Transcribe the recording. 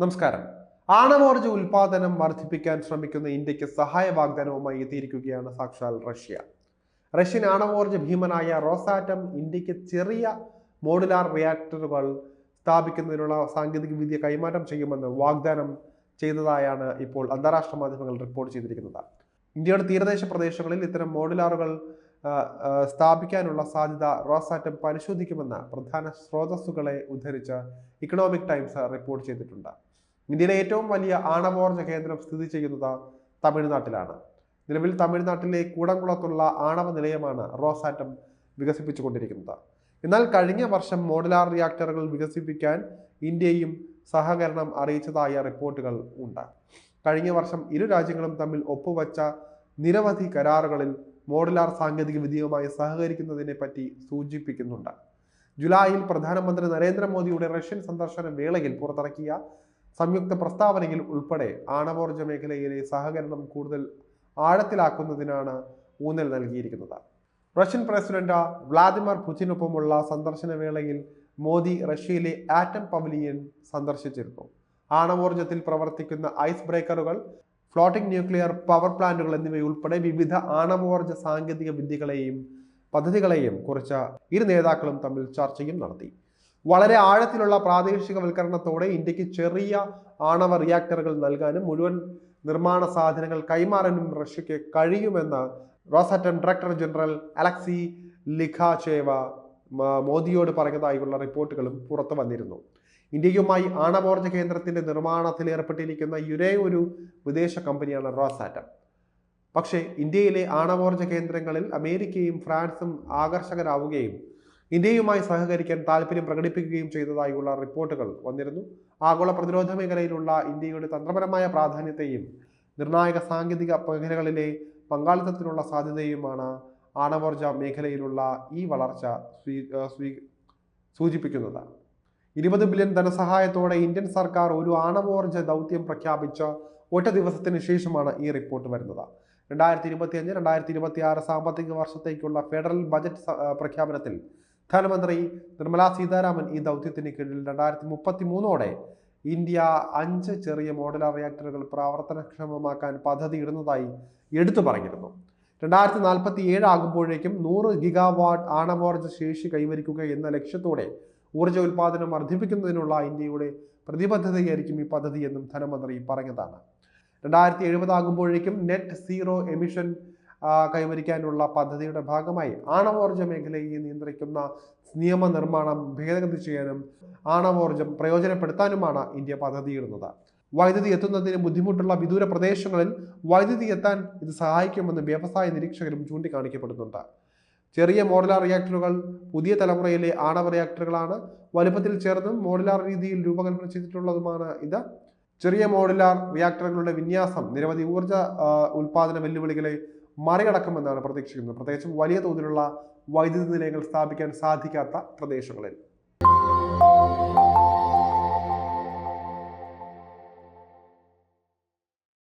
നമസ്കാരം. ആണവോർജ ഉൽപാദനം വർദ്ധിപ്പിക്കാൻ ശ്രമിക്കുന്ന ഇന്ത്യയ്ക്ക് സഹായ വാഗ്ദാനവുമായി എത്തിയിരിക്കുകയാണ് സാക്ഷാൽ റഷ്യ. റഷ്യൻ ആണവോർജ ഭീമനായ റോസാറ്റം ഇന്ത്യയ്ക്ക് ചെറിയ മോഡുലാർ റിയാക്ടറുകൾ സ്ഥാപിക്കുന്നതിനുള്ള സാങ്കേതിക വിദ്യ കൈമാറ്റം ചെയ്യുമെന്ന് വാഗ്ദാനം ചെയ്തതായാണ് ഇപ്പോൾ അന്താരാഷ്ട്ര മാധ്യമങ്ങൾ റിപ്പോർട്ട് ചെയ്തിരിക്കുന്നത്. ഇന്ത്യയുടെ തീരദേശ പ്രദേശങ്ങളിൽ ഇത്തരം മോഡുലാറുകൾ സ്ഥാപിക്കാനുള്ള സാധ്യത റോസാറ്റം പരിശോധിക്കുമെന്ന് പ്രധാന സ്രോതസ്സുകളെ ഉദ്ധരിച്ച് ഇക്കണോമിക് ടൈംസ് റിപ്പോർട്ട് ചെയ്തിട്ടുണ്ട്. ഇന്ത്യയിലെ ഏറ്റവും വലിയ ആണവോർജ കേന്ദ്രം സ്ഥിതി ചെയ്യുന്നത് തമിഴ്നാട്ടിലാണ്. നിലവിൽ തമിഴ്നാട്ടിലെ കൂടംകുളത്തുള്ള ആണവ നിലയമാണ് റോസാറ്റം വികസിപ്പിച്ചുകൊണ്ടിരിക്കുന്നത്. എന്നാൽ കഴിഞ്ഞ വർഷം മോഡുലാർ റിയാക്ടറുകൾ വികസിപ്പിക്കാൻ ഇന്ത്യയും സഹകരണം അറിയിച്ചതായ റിപ്പോർട്ടുകൾ ഉണ്ട്. കഴിഞ്ഞ വർഷം ഇരു രാജ്യങ്ങളും തമ്മിൽ ഒപ്പുവച്ച നിരവധി കരാറുകളിൽ മോഡുലാർ സാങ്കേതിക വിദ്യയുമായി സഹകരിക്കുന്നതിനെ പറ്റി സൂചിപ്പിക്കുന്നുണ്ട്. ജൂലൈയിൽ പ്രധാനമന്ത്രി നരേന്ദ്രമോദിയുടെ റഷ്യൻ സന്ദർശന വേളയിൽ പുറത്തിറക്കിയ സംയുക്ത പ്രസ്താവനയിൽ ഉൾപ്പെടെ ആണവോർജ മേഖലയിലെ സഹകരണം കൂടുതൽ ആഴത്തിലാക്കുന്നതിനാണ് ഊന്നൽ നൽകിയിരിക്കുന്നത്. റഷ്യൻ പ്രസിഡന്റ് വ്ളാദിമിർ പുടിനൊപ്പമുള്ള സന്ദർശന വേളയിൽ മോദി റഷ്യയിലെ ആറ്റം പവലിയൻ സന്ദർശിച്ചിരുന്നു. ആണവോർജത്തിൽ പ്രവർത്തിക്കുന്ന ഐസ് ബ്രേക്കറുകൾ ഫ്ലോട്ടിംഗ് ന്യൂക്ലിയർ പവർ പ്ലാന്റുകൾ എന്നിവയുൾപ്പെടെ വിവിധ ആണവോർജ സാങ്കേതിക വിദ്യകളെയും പദ്ധതികളെയും കുറിച്ച് ഇരു നേതാക്കളും തമ്മിൽ ചർച്ചയും നടത്തി. വളരെ ആഴത്തിലുള്ള പ്രാദേശികവൽക്കരണത്തോടെ ഇന്ത്യയ്ക്ക് ചെറിയ ആണവ റിയാക്ടറുകൾ നൽകാനും മുഴുവൻ നിർമ്മാണ സാധനങ്ങൾ കൈമാറാനും റഷ്യയ്ക്ക് കഴിയുമെന്ന് Rosatom director general Alexey Likhachev മോദിയോട് പറഞ്ഞതായുള്ള റിപ്പോർട്ടുകളും പുറത്തു വന്നിരുന്നു. ഇന്ത്യയുമായി ആണവോർജ കേന്ദ്രത്തിന്റെ നിർമ്മാണത്തിൽ ഏർപ്പെട്ടിരിക്കുന്ന ഒരേ ഒരു വിദേശ കമ്പനിയാണ് റോസാറ്റം. പക്ഷേ ഇന്ത്യയിലെ ആണവോർജ കേന്ദ്രങ്ങളിൽ അമേരിക്കയും ഫ്രാൻസും ആകർഷകരാവുകയും ഇന്ത്യയുമായി സഹകരിക്കാൻ താല്പര്യം പ്രകടിപ്പിക്കുകയും ചെയ്തതായുള്ള റിപ്പോർട്ടുകൾ വന്നിരുന്നു. ആഗോള പ്രതിരോധ മേഖലയിലുള്ള ഇന്ത്യയുടെ തന്ത്രപരമായ പ്രാധാന്യത്തെയും നിർണായക സാങ്കേതിക മേഖലകളിലെ പങ്കാളിത്തത്തിനുള്ള സാധ്യതയുമാണ് ആണവോർജ മേഖലയിലുള്ള ഈ വളർച്ച സ്വീ സൂചിപ്പിക്കുന്നത്. ഇരുപത് ബില്യൺ ധനസഹായത്തോടെ ഇന്ത്യൻ സർക്കാർ ഒരു ആണവോർജ ദൗത്യം പ്രഖ്യാപിച്ച ഒറ്റ ദിവസത്തിന് ശേഷമാണ് ഈ റിപ്പോർട്ട് വരുന്നത്. രണ്ടായിരത്തി ഇരുപത്തി അഞ്ച് രണ്ടായിരത്തി ഇരുപത്തി ആറ് സാമ്പത്തിക വർഷത്തേക്കുള്ള ഫെഡറൽ ബജറ്റ് പ്രഖ്യാപനത്തിൽ ധനമന്ത്രി നിർമ്മലാ സീതാരാമൻ ഈ ദൗത്യത്തിന് കീഴിൽ രണ്ടായിരത്തി മുപ്പത്തി മൂന്നോടെ ഇന്ത്യ അഞ്ച് ചെറിയ മോഡുലാർ റിയാക്ടറുകൾ പ്രവർത്തനക്ഷമമാക്കാൻ പദ്ധതി ഇടുന്നതായി എടുത്തു പറഞ്ഞിരുന്നു. രണ്ടായിരത്തി നാൽപ്പത്തി ഏഴ് ആകുമ്പോഴേക്കും നൂറ് ഗിഗാവാട്ട് ആണവോർജ ശേഷി കൈവരിക്കുക എന്ന ലക്ഷ്യത്തോടെ ഊർജ ഉൽപാദനം വർദ്ധിപ്പിക്കുന്നതിനുള്ള ഇന്ത്യയുടെ പ്രതിബദ്ധതയായിരിക്കും ഈ പദ്ധതി എന്നും ധനമന്ത്രി പറഞ്ഞതാണ്. രണ്ടായിരത്തി എഴുപതാകുമ്പോഴേക്കും നെറ്റ് സീറോ എമിഷൻ കൈവരിക്കാനുള്ള പദ്ധതിയുടെ ഭാഗമായി ആണവോർജ മേഖലയെ നിയന്ത്രിക്കുന്ന നിയമനിർമ്മാണം ഭേദഗതി ചെയ്യാനും ആണവോർജം പ്രയോജനപ്പെടുത്താനുമാണ് ഇന്ത്യ പദ്ധതിയിടുന്നത്. വൈദ്യുതി എത്തുന്നതിന് ബുദ്ധിമുട്ടുള്ള വിദൂര പ്രദേശങ്ങളിൽ വൈദ്യുതി എത്താൻ ഇത് സഹായിക്കുമെന്ന് വ്യവസായ നിരീക്ഷകരും ചൂണ്ടിക്കാണിക്കപ്പെടുന്നുണ്ട്. ചെറിയ മോഡുലാർ റിയാക്ടറുകൾ പുതിയ തലമുറയിലെ ആണവ റിയാക്ടറുകളാണ് വലുപ്പത്തിൽ ചേർന്നും മോഡുലാർ രീതിയിൽ രൂപകൽപ്പന ചെയ്തിട്ടുള്ളതുമാണ് ഇത്. ചെറിയ മോഡുലാർ റിയാക്ടറുകളുടെ വിന്യാസം നിരവധി ഊർജ ആ, ഉൽപാദന വെല്ലുവിളികളെ മറികടക്കുമെന്നാണ് പ്രതീക്ഷിക്കുന്നത്. പ്രത്യേകിച്ചും വലിയ തോതിലുള്ള വൈദ്യുതി നിലയങ്ങൾ സ്ഥാപിക്കാൻ സാധിക്കാത്ത പ്രദേശങ്ങളിൽ.